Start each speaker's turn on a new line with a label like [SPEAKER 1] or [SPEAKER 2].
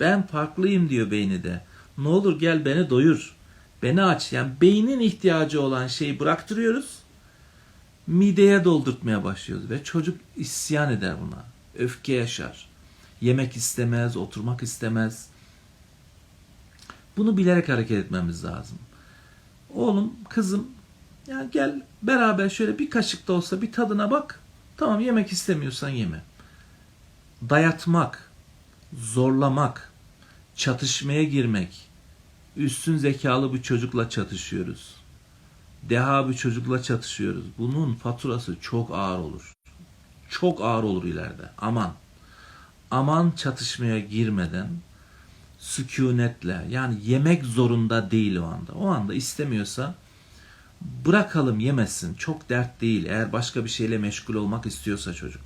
[SPEAKER 1] Ben farklıyım diyor beyni de. Ne olur gel beni doyur. Beni aç. Yani beynin ihtiyacı olan şeyi bıraktırıyoruz. Mideye doldurtmaya başlıyoruz ve çocuk isyan eder buna. Öfke yaşar. Yemek istemez, oturmak istemez. Bunu bilerek hareket etmemiz lazım. Oğlum, kızım ya gel beraber şöyle bir kaşık da olsa bir tadına bak. Tamam yemek istemiyorsan yeme. Dayatmak, zorlamak, çatışmaya girmek. Üstün zekalı bir çocukla çatışıyoruz. Deha bir çocukla çatışıyoruz. Bunun faturası çok ağır olur. Çok ağır olur ileride. Aman. Aman çatışmaya girmeden sükunetle yani yemek zorunda değil o anda. O anda istemiyorsa bırakalım yemesin. Çok dert değil. Eğer başka bir şeyle meşgul olmak istiyorsa çocuk.